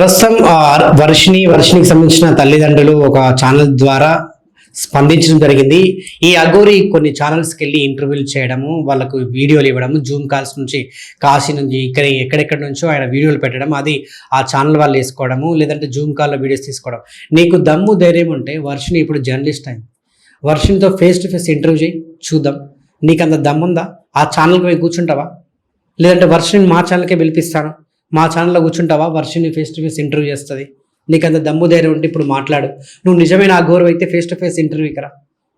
ప్రస్తుతం వర్షిణి వర్షిణికి సంబంధించిన తల్లిదండ్రులు ఒక ఛానల్ ద్వారా స్పందించడం జరిగింది. ఈ అఘోరి కొన్ని ఛానల్స్కి వెళ్ళి ఇంటర్వ్యూలు చేయడము వాళ్ళకు వీడియోలు ఇవ్వడము జూమ్ కాల్స్ నుంచి కాశీ నుంచి ఇక్కడ ఎక్కడెక్కడి నుంచో ఆయన వీడియోలు పెట్టడం అది ఆ ఛానల్ వాళ్ళు వేసుకోవడము లేదంటే జూమ్ కాల్లో వీడియోస్ తీసుకోవడం. నీకు దమ్ము ధైర్యం ఉంటే వర్షిణి ఇప్పుడు జర్నలిస్ట్ అయింది వర్షిణితో ఫేస్ టు ఫేస్ ఇంటర్వ్యూ చేయి చూద్దాం. నీకు అంత దమ్ముందా? ఆ ఛానల్కి పోయి కూర్చుంటావా? లేదంటే వర్షిని మా ఛానల్కే పిలిపిస్తాను? మా ఛానల్లో కూర్చుంటావా? Varshini face to face interview చేస్తుంది. నీకు అంత దమ్ము ధైర్యం ఉంటే ఇప్పుడు మాట్లాడు. నువ్వు నిజమైన ఆ గౌరవ అయితే ఫేస్ టు ఫేస్ ఇంటర్వ్యూ కరా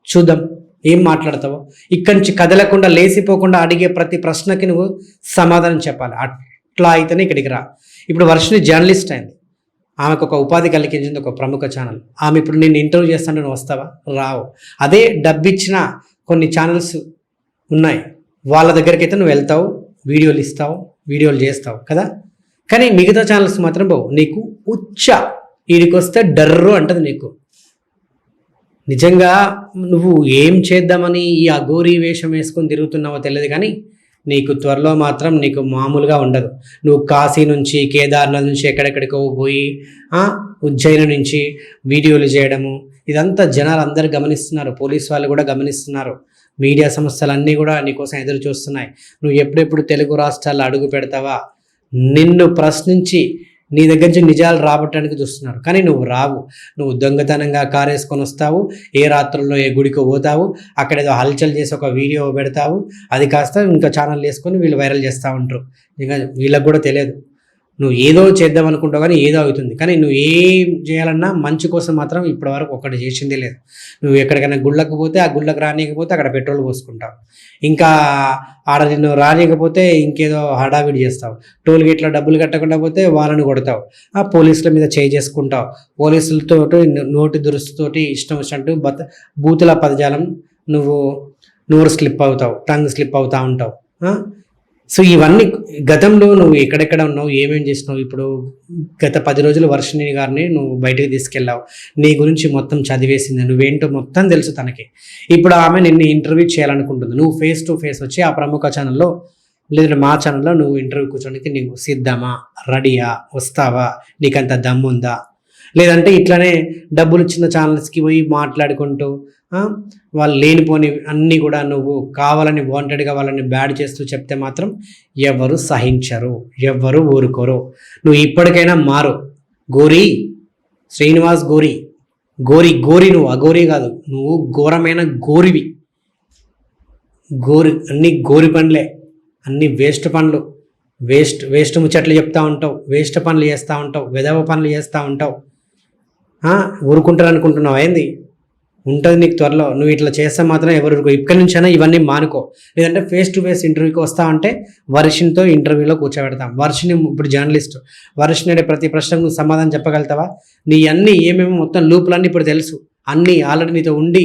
చూద్దాం ఏం మాట్లాడతావో. ఇక్కడి నుంచి కదలకుండా లేసిపోకుండా అడిగే ప్రతి ప్రశ్నకి నువ్వు సమాధానం చెప్పాలి. అట్లా అయితేనే ఇక్కడికి రా. ఇప్పుడు వర్షిని జర్నలిస్ట్ అయింది. ఆమెకు ఒక ఉపాధి కలిగించింది ఒక ప్రముఖ ఛానల్ ఆమె ఇప్పుడు నేను ఇంటర్వ్యూ చేస్తాను నువ్వు వస్తావా? రావు. అదే డబ్బిచ్చిన కొన్ని ఛానల్స్ ఉన్నాయి. వాళ్ళ దగ్గరికి అయితే నువ్వు వెళ్తావు వీడియోలు ఇస్తావు వీడియోలు చేస్తావు కదా? కానీ మిగతా ఛానల్స్ మాత్రం బావు నీకు ఉచ్చ. వీడికి వస్తే డర్రు అంటది నీకు. నిజంగా నువ్వు ఏం చేద్దామని ఈ అఘోరీ వేషం వేసుకొని తిరుగుతున్నావో తెలియదు కానీ నీకు త్వరలో మాత్రం నీకు మామూలుగా ఉండదు. నువ్వు కాశీ నుంచి కేదార్నాథ్ నుంచి ఎక్కడెక్కడికో పోయి ఉజ్జయిని నుంచి వీడియోలు చేయడము ఇదంతా జనాలు అందరు గమనిస్తున్నారు. పోలీస్ వాళ్ళు కూడా గమనిస్తున్నారు. మీడియా సంస్థలు అన్నీ కూడా నీకోసం ఎదురు చూస్తున్నాయి. నువ్వు ఎప్పుడెప్పుడు తెలుగు రాష్ట్రాల్లో అడుగు పెడతావా? నిన్ను ప్రశ్నించి నీ దగ్గర నుంచి నిజాలు రాబట్టడానికి చూస్తున్నారు. కానీ నువ్వు రావు. నువ్వు దొంగతనంగా కారు వేసుకొని వస్తావు. ఏ రాత్రుల్లో ఏ గుడికి పోతావు. అక్కడ ఏదో హల్చల్ చేసి ఒక వీడియో పెడతావు. అది కాస్త ఇంకా ఛానల్ వేసుకొని వీళ్ళు వైరల్ చేస్తూ ఉంటారు. ఇంకా వీళ్ళకి కూడా తెలియదు. నువ్వు ఏదో చేద్దాం అనుకుంటావు కానీ ఏదో అవుతుంది. కానీ నువ్వు ఏం చేయాలన్నా మంచి కోసం మాత్రం ఇప్పటివరకు ఒక్కటి చేసిందే లేదు. నువ్వు ఎక్కడికైనా గుళ్ళకు పోతే ఆ గుళ్ళకు రానియకపోతే అక్కడ పెట్రోల్ పోసుకుంటావు. ఇంకా ఆడ నిన్ను రానియకపోతే ఇంకేదో హడావిడి చేస్తావు. టోల్ గేట్లో డబ్బులు కట్టకుండా పోతే వాళ్ళని కొడతావు. ఆ పోలీసుల మీద చేయి చేసుకుంటావు. పోలీసులతో నోటి దురుస్తుతోటి ఇష్టం వచ్చినట్టు బత బూతుల పదజాలం నువ్వు నోరు స్లిప్ అవుతావు టంగ్ స్లిప్ అవుతా ఉంటావు. సో ఇవన్నీ గతంలో నువ్వు ఎక్కడెక్కడ ఉన్నావు ఏమేం చేసినావు ఇప్పుడు గత పది రోజులు వర్షిణి గారిని నువ్వు బయటకు తీసుకెళ్ళావు. నీ గురించి మొత్తం చదివేసింది నువ్వేంటో మొత్తం తెలుసు తనకి. ఇప్పుడు ఆమె నిన్ను ఇంటర్వ్యూ చేయాలనుకుంటుంది. నువ్వు ఫేస్ టు ఫేస్ వచ్చి ఆ ప్రముఖ ఛానల్లో లేదంటే మా ఛానల్లో నువ్వు ఇంటర్వ్యూ కూర్చోడానికి నీవు సిద్ధమా? రెడీయా? వస్తావా? నీకంత దమ్ముందా? లేదంటే ఇట్లానే డబ్బులు ఇచ్చిన ఛానల్స్కి పోయి మాట్లాడుకుంటూ వాళ్ళు లేనిపోని అన్నీ కూడా నువ్వు కావాలని వాంటెడ్గా వాళ్ళని బ్యాడ్ చేస్తూ చెప్తే మాత్రం ఎవరు సహించరు ఎవ్వరు ఊరుకోరు. నువ్వు ఇప్పటికైనా మారు. గోరి శ్రీనివాస్ గోరి గోరి గోరి నువ్వు అగోరి కాదు నువ్వు ఘోరమైన గోరివి. గోరి అన్ని గోరి పండ్లే అన్ని వేస్ట్ పనులు వేస్ట్ వేస్ట్ ముచ్చట్లు చెప్తూ ఉంటావు వేస్ట్ పనులు చేస్తూ ఉంటావు విధవ పనులు చేస్తూ ఉంటావు. ఊరుకుంటారు అనుకుంటున్నావు ఏంది? ఉంటుంది నీకు త్వరలో. నువ్వు ఇట్లా చేస్తే మాత్రం ఎవరు ఇక్కడి నుంచైనా ఇవన్నీ మానుకో. లేదంటే ఫేస్ టు ఫేస్ ఇంటర్వ్యూకి వస్తావంటే వర్షినితో ఇంటర్వ్యూలో కూర్చోబెడతాం. వర్షిని ఇప్పుడు జర్నలిస్ట్ వర్షిని అనే ప్రతి ప్రశ్నకు సమాధానం చెప్పగలుగుతావా? నీ అన్నీ ఏమేమి మొత్తం లూపులన్నీ ఇప్పుడు తెలుసు. అన్నీ ఆల్రెడీ నీతో ఉండి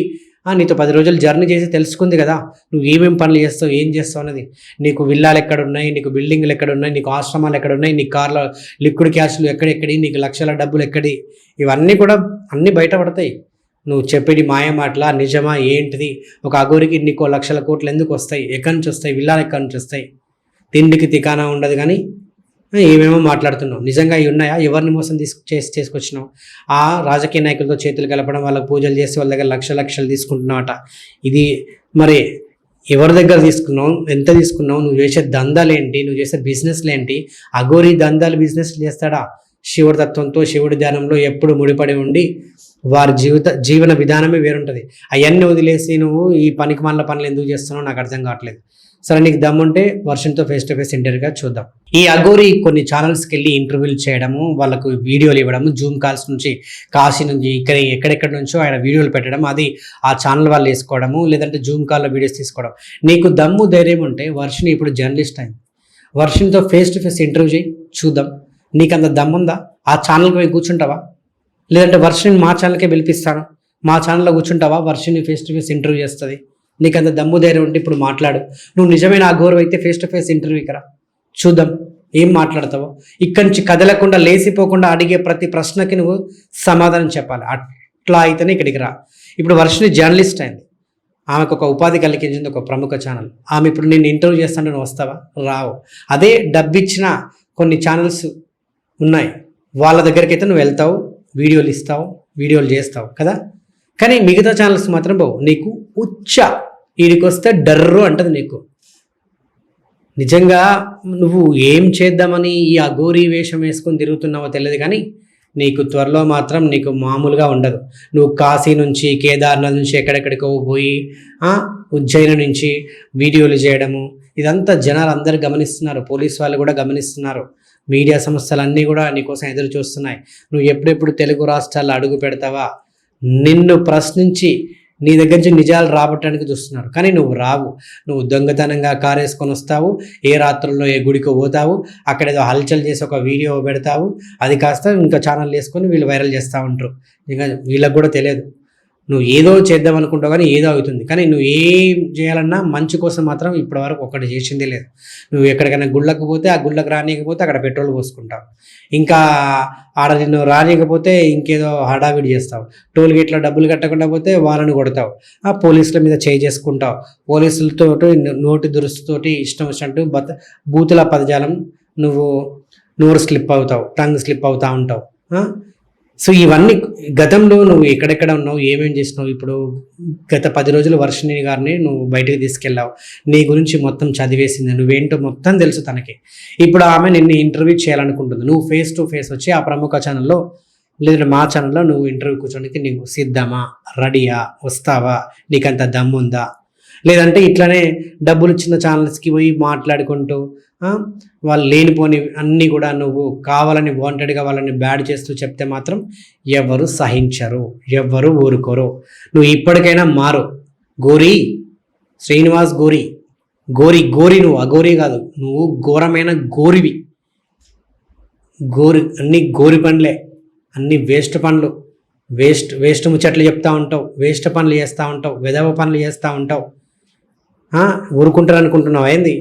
నీతో పది రోజులు జర్నీ చేసి తెలుసుకుంది కదా. నువ్వు ఏమేమి పనులు చేస్తావు ఏం చేస్తావు అన్నది. నీకు విల్లాలు ఎక్కడున్నాయి నీకు బిల్డింగ్లు ఎక్కడున్నాయి నీకు ఆశ్రమాలు ఎక్కడున్నాయి నీ కార్లో లిక్విడ్ క్యాష్లు ఎక్కడెక్కడి నీకు లక్షల డబ్బులు ఎక్కడి. ఇవన్నీ కూడా అన్నీ బయటపడతాయి. నువ్వు చెప్పేది మాయమాటల నిజమా ఏంటిది? ఒక అగోరికి నీకో లక్షల కోట్లు ఎందుకు వస్తాయి? ఎక్కడి నుంచి వస్తాయి? విల్లాలు ఎక్కడి నుంచి వస్తాయి? తిండికి తికానా ఉండదు కానీ ఏమేమో మాట్లాడుతున్నావు. నిజంగా ఇవి ఉన్నాయా? ఎవరిని మోసం తీసుకు చేసి చేసుకొచ్చినావు? ఆ రాజకీయ నాయకులతో చేతులు కలపడం వాళ్ళకి పూజలు చేసి వాళ్ళ దగ్గర లక్ష లక్షలు తీసుకుంటున్నావట. ఇది మరి ఎవరి దగ్గర తీసుకున్నావు? ఎంత తీసుకున్నావు? నువ్వు చేసే దందాలు ఏంటి నువ్వు చేసే బిజినెస్లు ఏంటి అఘోరి దందాలు బిజినెస్ చేస్తాడా? శివుడి తత్వంతో శివుడి ధ్యానంలో ఎప్పుడు ముడిపడి ఉండి వారి జీవిత జీవన విధానమే వేరుంటుంది. అవన్నీ వదిలేసి నువ్వు ఈ పనికి మనల పనులు ఎందుకు చేస్తున్నావు? నాకు అర్థం కావట్లేదు. సరే నీకు దమ్ముంటే వర్షంతో ఫేస్ టు ఫేస్ ఇంటర్వ్యూగా చూద్దాం. ఈ అఘోరి కొన్ని ఛానల్స్కి వెళ్ళి ఇంటర్వ్యూలు చేయడము వాళ్ళకు వీడియోలు ఇవ్వడము జూమ్ కాల్స్ నుంచి కాశీ నుంచి ఇక్కడ ఎక్కడెక్కడి నుంచో ఆయన వీడియోలు పెట్టడం అది ఆ ఛానల్ వాళ్ళు వేసుకోవడము లేదంటే జూమ్ కాల్లో వీడియోస్ తీసుకోవడం. నీకు దమ్ము ధైర్యం ఉంటే వర్షిని ఇప్పుడు జర్నలిస్ట్ అయింది. వర్షంతో ఫేస్ టు ఫేస్ ఇంటర్వ్యూ చేయి చూద్దాం. నీకు అంత దమ్ముందా ఆ ఛానల్కి పోయి కూర్చుంటావా? లేదంటే వర్షిని మా ఛానల్కే పిలిపిస్తాను? మా ఛానల్లో కూర్చుంటావా? Varshini face to face interview చేస్తుంది. నీకు అంత దమ్ము ధైర్యం ఉంటే ఇప్పుడు మాట్లాడు. నువ్వు నిజమైన ఆ గౌరవ అయితే ఫేస్ టు ఫేస్ ఇంటర్వ్యూ రా. చూద్దాం ఏం మాట్లాడతావో. ఇక్కడి నుంచి కదలకుండా లేసిపోకుండా అడిగే ప్రతి ప్రశ్నకి నువ్వు సమాధానం చెప్పాలి. అట్లా అయితేనే ఇక్కడికి రా. ఇప్పుడు వర్షిని జర్నలిస్ట్ అయింది. ఆమెకు ఒక ఉపాధి కలిగించింది ఒక ప్రముఖ ఛానల్ ఆమె ఇప్పుడు నేను ఇంటర్వ్యూ చేస్తాను నువ్వు వస్తావా? రావు. అదే డబ్బిచ్చిన కొన్ని ఛానల్స్ ఉన్నాయి. వాళ్ళ దగ్గరికి అయితే నువ్వు వెళ్తావు వీడియోలు ఇస్తావు వీడియోలు చేస్తావు కదా. కానీ మిగతా ఛానల్స్ మాత్రం బావు నీకు ఉచ్చ వీడికి వస్తే డర్రు అంటది నీకు. నిజంగా నువ్వు ఏం చేద్దామని ఈ అఘోరీ వేషం వేసుకొని తిరుగుతున్నావో తెలియదు కానీ నీకు త్వరలో మాత్రం నీకు మామూలుగా ఉండదు. నువ్వు కాశీ నుంచి కేదార్నాథ్ నుంచి ఎక్కడెక్కడికో పోయి ఉజ్జయిని నుంచి వీడియోలు చేయడము ఇదంతా జనాలు అందరు గమనిస్తున్నారు. పోలీస్ వాళ్ళు కూడా గమనిస్తున్నారు. మీడియా సంస్థలన్నీ కూడా నీకోసం ఎదురు చూస్తున్నాయి. నువ్వు ఎప్పుడెప్పుడు తెలుగు రాష్ట్రాల్లో అడుగు పెడతావా? నిన్ను ప్రశ్నించి నీ దగ్గర నుంచి నిజాలు రాబట్టడానికి చూస్తున్నారు. కానీ నువ్వు రావు. నువ్వు దొంగతనంగా కారు వేసుకొని వస్తావు. ఏ రాత్రుల్లో ఏ గుడికి పోతావు. అక్కడ ఏదో హల్చల్ చేసి ఒక వీడియో పెడతావు. అది కాస్త ఇంకా ఛానల్ వేసుకొని వీళ్ళు వైరల్ చేస్తూ ఉంటారు. ఇంకా వీళ్ళకి కూడా తెలియదు. నువ్వు ఏదో చేద్దాం అనుకుంటావు కానీ ఏదో అవుతుంది. కానీ నువ్వు ఏం చేయాలన్నా మంచి కోసం మాత్రం ఇప్పటివరకు ఒకటి చేసిందే లేదు. నువ్వు ఎక్కడికైనా గుళ్ళకు పోతే ఆ గుళ్ళకు రానియకపోతే అక్కడ పెట్రోల్ పోసుకుంటావు. ఇంకా ఆడ నిన్ను రానియకపోతే ఇంకేదో హడావిడి చేస్తావు. టోల్ గేట్లో డబ్బులు కట్టకుండా పోతే వాళ్ళని కొడతావు. ఆ పోలీసుల మీద చేయి చేసుకుంటావు. పోలీసులతో నోటి దురుస్తుతోటి ఇష్టం వచ్చినట్టు బత బూతుల పదజాలం నువ్వు నోరు స్లిప్ అవుతావు టంగ్ స్లిప్ అవుతూ ఉంటావు. సో ఇవన్నీ గతంలో నువ్వు ఎక్కడెక్కడ ఉన్నావు ఏమేం చేసినావు? ఇప్పుడు గత పది రోజులు వర్షిణి గారిని నువ్వు బయటకు తీసుకెళ్ళావు. నీ గురించి మొత్తం చదివేసింది. నువ్వేంటో మొత్తం తెలుసు తనకి. ఇప్పుడు ఆమె నిన్ను ఇంటర్వ్యూ చేయాలనుకుంటుంది. నువ్వు ఫేస్ టు ఫేస్ వచ్చి ఆ ప్రముఖ ఛానల్లో లేదంటే మా ఛానల్లో నువ్వు ఇంటర్వ్యూ కూర్చోడానికి నీకు సిద్ధమా? రెడీయా? వస్తావా? నీకంత దమ్ముందా? లేదంటే ఇట్లానే డబ్బులు ఇచ్చిన ఛానల్స్కి పోయి మాట్లాడుకుంటూ వాళ్ళు లేనిపోని అన్నీ కూడా నువ్వు కావాలని వాంటెడ్గా వాళ్ళని బ్యాడ్ చేస్తూ చెప్తే మాత్రం ఎవరు సహించరు ఎవ్వరు ఊరుకోరు. నువ్వు ఇప్పటికైనా మారు. గోరి శ్రీనివాస్ గోరి. గోరి గోరి నువ్వు అగోరి కాదు. నువ్వు ఘోరమైన గోరివి. గోరి అన్ని గోరి పండ్లే. అన్ని వేస్ట్ పనులు వేస్ట్ వేస్ట్ ముచ్చట్లు చెప్తా ఉంటావు. వేస్ట్ పనులు చేస్తూ ఉంటావు. వెదవ పనులు చేస్తూ ఉంటావు. ఊరుకుంటారు అనుకుంటున్నావు ఏంది?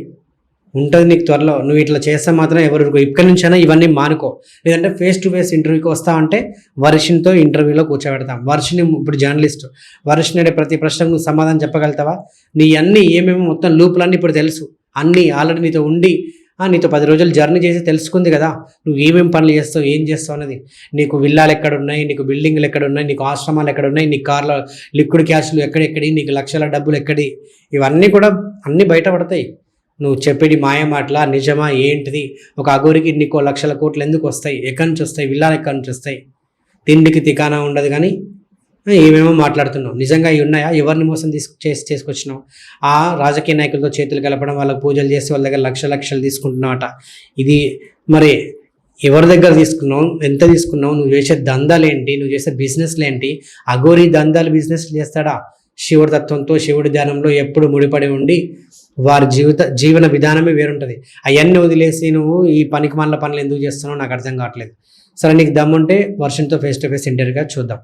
ఉంటుంది నీకు త్వరలో. నువ్వు ఇట్లా చేస్తే మాత్రం ఎవరు ఇక్కడి నుంచైనా ఇవన్నీ మానుకో. లేదంటే ఫేస్ టు ఫేస్ ఇంటర్వ్యూకి వస్తావంటే వర్షినితో ఇంటర్వ్యూలో కూర్చోబెడతాం. వర్షిని ఇప్పుడు జర్నలిస్ట్ వర్షిని అనే ప్రతి ప్రశ్నకు నువ్వు సమాధానం చెప్పగలుగుతావా? నీ అన్నీ ఏమేమి మొత్తం లూపులన్నీ ఇప్పుడు తెలుసు. అన్నీ ఆల్రెడీ నీతో ఉండి నీతో పది రోజులు జర్నీ చేసి తెలుసుకుంది కదా. నువ్వు ఏమేమి పనులు చేస్తావు ఏం చేస్తావు అనేది నీకు విల్లాలు ఎక్కడ ఉన్నాయి నీకు బిల్డింగ్లు ఎక్కడ ఉన్నాయి నీకు ఆశ్రమాలు ఎక్కడ ఉన్నాయి నీ కార్లో లిక్విడ్ క్యాష్లు ఎక్కడెక్కడి నీకు లక్షల డబ్బులు ఎక్కడి. ఇవన్నీ కూడా అన్నీ బయటపడతాయి. నువ్వు చెప్పేది మాయమాటలా నిజమా ఏంటిది? ఒక అగోరికి నీకో లక్షల కోట్లు ఎందుకు వస్తాయి? ఎక్కడి నుంచి వస్తాయి? విల్లాలు ఎక్కడి నుంచి వస్తాయి? తిండికి తికానా ఉండదు కానీ ఏమేమో మాట్లాడుతున్నావు నిజంగా ఇవి ఉన్నాయా? ఎవరిని మోసం తీసుకు చేసి చేసుకొచ్చినావు? ఆ రాజకీయ నాయకులతో చేతులు కలపడం వాళ్ళకి పూజలు చేసి వాళ్ళ దగ్గర లక్ష లక్షలు తీసుకుంటున్నావట. ఇది మరి ఎవరి దగ్గర తీసుకున్నావు? ఎంత తీసుకున్నావు? నువ్వు చేసే దందాలు ఏంటి నువ్వు చేసే బిజినెస్లు ఏంటి అఘోరి దందాలు బిజినెస్ చేస్తాడా? శివుడి తత్వంతో శివుడి ధ్యానంలో ఎప్పుడు ముడిపడి ఉండి వారి జీవిత జీవన విధానమే వేరుంటుంది. అవన్నీ వదిలేసి నువ్వు ఈ పనికి మనల పనులు ఎందుకు చేస్తున్నావు నాకు అర్థం కావట్లేదు. సరే నీకు దమ్ముంటే వర్షంతో ఫేస్ టు ఫేస్ ఇంటర్వ్యూగా చూద్దాం.